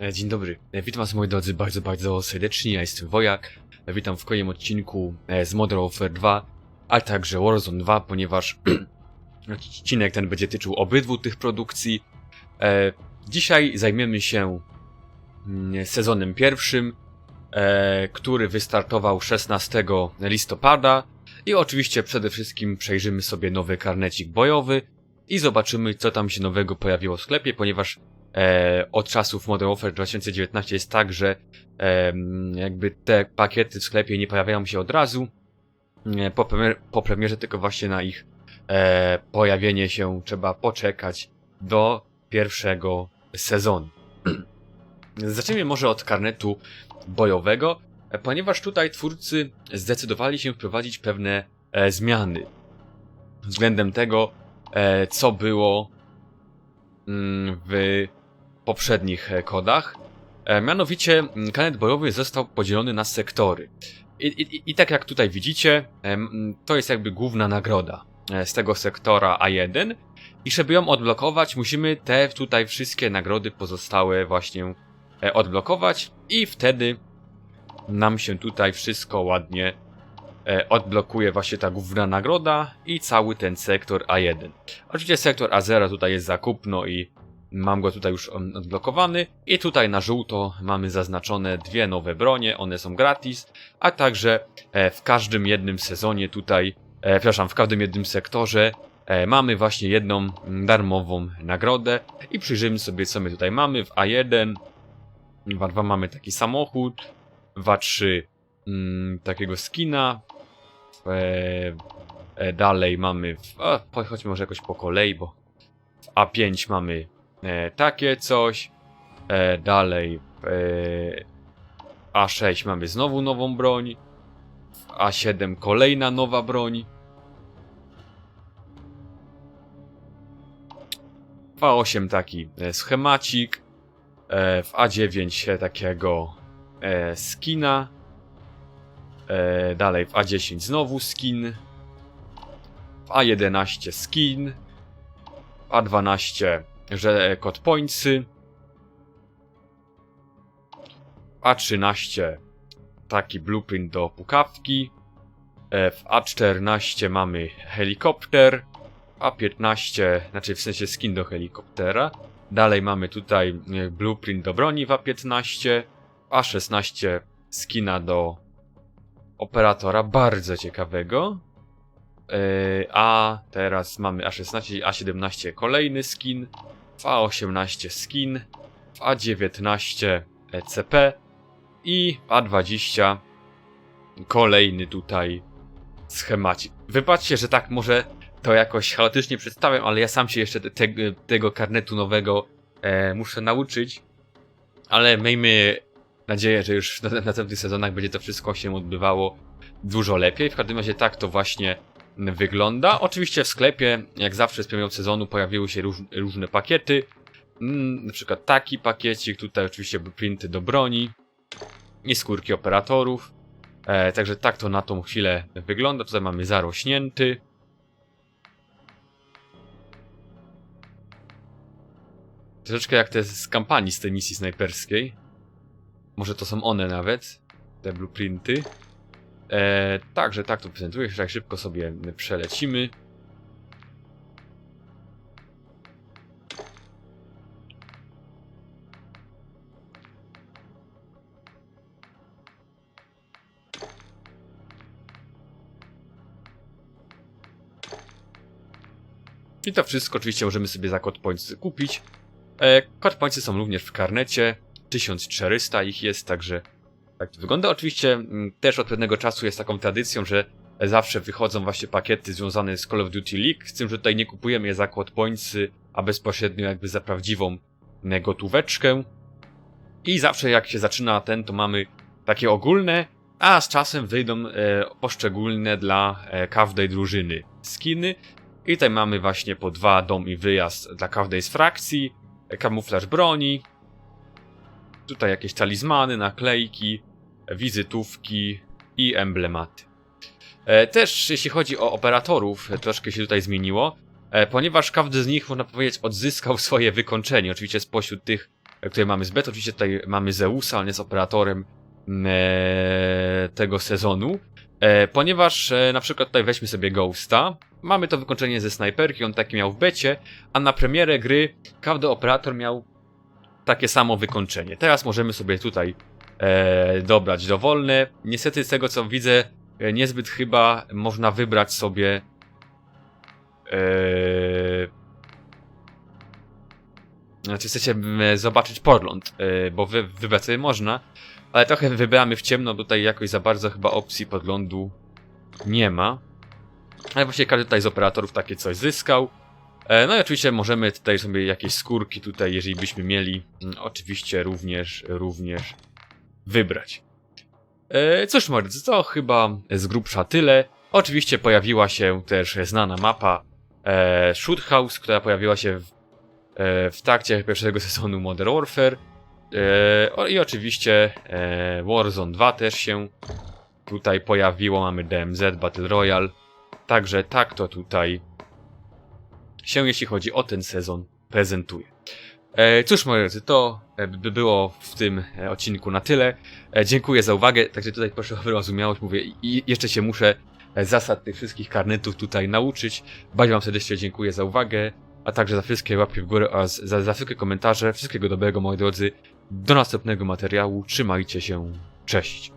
E, Dzień dobry, E, witam was moi drodzy bardzo, bardzo serdecznie, ja jestem Wojak. E, Witam w kolejnym odcinku z Modern Warfare 2, a także Warzone 2, ponieważ odcinek ten będzie tyczył obydwu tych produkcji. Dzisiaj zajmiemy się mm, sezonem pierwszym, który wystartował 16 listopada i oczywiście przede wszystkim przejrzymy sobie nowy karnecik bojowy i zobaczymy co tam się nowego pojawiło w sklepie, ponieważ e, od czasów Modern Warfare 2019 jest tak, że em, jakby te pakiety w sklepie nie pojawiają się od razu e, po, premier, po premierze, tylko właśnie na ich e, pojawienie się trzeba poczekać do pierwszego sezonu. Zacznijmy może od karnetu bojowego, e, ponieważ tutaj twórcy zdecydowali się wprowadzić pewne e, zmiany względem tego, e, co było mm, w poprzednich e, kodach. E, Mianowicie mm, karnet bojowy został podzielony na sektory. I, i, I tak jak tutaj widzicie, em, to jest jakby główna nagroda e, z tego sektora A1. I żeby ją odblokować, musimy te tutaj wszystkie nagrody pozostałe właśnie e, odblokować i wtedy nam się tutaj wszystko ładnie e, odblokuje właśnie ta główna nagroda i cały ten sektor A1. Oczywiście sektor A0 tutaj jest zakupno i mam go tutaj już odblokowany. I tutaj na żółto mamy zaznaczone dwie nowe bronie, one są gratis, a także e, w każdym jednym sezonie tutaj, e, przepraszam, w każdym jednym sektorze e, mamy właśnie jedną mm, darmową nagrodę. I przyjrzyjmy sobie co my tutaj mamy? W A1 w A2 mamy taki samochód. W A3 mm, takiego skina. W, e, dalej mamy w, a, chodźmy może jakoś po kolei, bo w A5 mamy e, takie coś. E, dalej e, A6 mamy znowu nową broń. W A7 kolejna nowa broń. W A8 taki e, schemacik. E, w A9 e, takiego e, skina. E, dalej w A10 znowu skin. W A11 skin. W A12 że kod pointsy w A13 taki blueprint do pukawki. E, w A14 mamy helikopter w A15, znaczy w sensie skin do helikoptera. Dalej mamy tutaj e, blueprint do broni w A15, A16 skina do operatora, bardzo ciekawego. E, A teraz mamy A16 i A17 kolejny skin, w A18 skin, w A19 ECP i w A20 kolejny tutaj schemacik. Wybaczcie, że tak może to jakoś chaotycznie przedstawiam, ale ja sam się jeszcze te, te, tego karnetu nowego e, muszę nauczyć. Ale miejmy nadzieję, że już w następnych sezonach będzie to wszystko się odbywało dużo lepiej. W każdym razie tak to właśnie wygląda. Oczywiście w sklepie, jak zawsze z premierą sezonu, pojawiły się róż, różne pakiety. Mm, na przykład taki pakiecik, tutaj oczywiście blueprinty do broni i skórki operatorów. E, także tak to na tą chwilę wygląda. Tutaj mamy zarośnięty. Troszeczkę jak te z kampanii z tej misji snajperskiej. Może to są one nawet, te blueprinty. E, także tak to prezentuję, że tak szybko sobie przelecimy. I to wszystko oczywiście możemy sobie za kod points kupić. E, Kod są również w karnecie. 1400 ich jest, także tak to wygląda. Oczywiście mm, też od pewnego czasu jest taką tradycją, że zawsze wychodzą właśnie pakiety związane z Call of Duty League, z tym, że tutaj nie kupujemy je za kod pointsy, a bezpośrednio jakby za prawdziwą gotóweczkę. I zawsze jak się zaczyna ten, to mamy takie ogólne, a z czasem wyjdą e, poszczególne dla e, każdej drużyny skiny. I tutaj mamy właśnie po dwa dom i wyjazd dla każdej z frakcji, e, kamuflaż broni, tutaj jakieś talizmany, naklejki, wizytówki i emblematy. E, Też jeśli chodzi o operatorów, troszkę się tutaj zmieniło, e, ponieważ każdy z nich, można powiedzieć, odzyskał swoje wykończenie. Oczywiście spośród tych które mamy z beta. Oczywiście tutaj mamy Zeusa, on jest operatorem e, tego sezonu. Ponieważ na przykład tutaj weźmy sobie Ghosta, mamy to wykończenie ze snajperki, on takie miał w becie, a na premierę gry każdy operator miał takie samo wykończenie. Teraz możemy sobie tutaj e, dobrać dowolne. Niestety z tego co widzę, e, niezbyt chyba można wybrać sobie e, znaczy chcecie zobaczyć podgląd, e, bo wy, wybrać sobie można, ale trochę wybieramy w ciemno, tutaj jakoś za bardzo chyba opcji podglądu nie ma. Ale właśnie każdy tutaj z operatorów takie coś zyskał. E, No i oczywiście możemy tutaj sobie jakieś skórki tutaj, jeżeli byśmy mieli, mm, oczywiście również, również wybrać. E, Cóż moi to chyba z grubsza tyle. Oczywiście pojawiła się też znana mapa e, Shoot House, która pojawiła się w, e, w trakcie pierwszego sezonu Modern Warfare. E, I oczywiście e, Warzone 2 też się tutaj pojawiło. Mamy DMZ Battle Royale. Także tak to tutaj się, jeśli chodzi o ten sezon, prezentuje. E, cóż, moi drodzy, to e, by było w tym e, odcinku na tyle. Dziękuję za uwagę. Także tutaj proszę o wyrozumiałość. Mówię, i jeszcze się muszę zasad tych wszystkich karnetów tutaj nauczyć. Bardzo Wam serdecznie dziękuję za uwagę, a także za wszystkie łapki w górę oraz za, za wszystkie komentarze. Wszystkiego dobrego, moi drodzy. Do następnego materiału. Trzymajcie się. Cześć.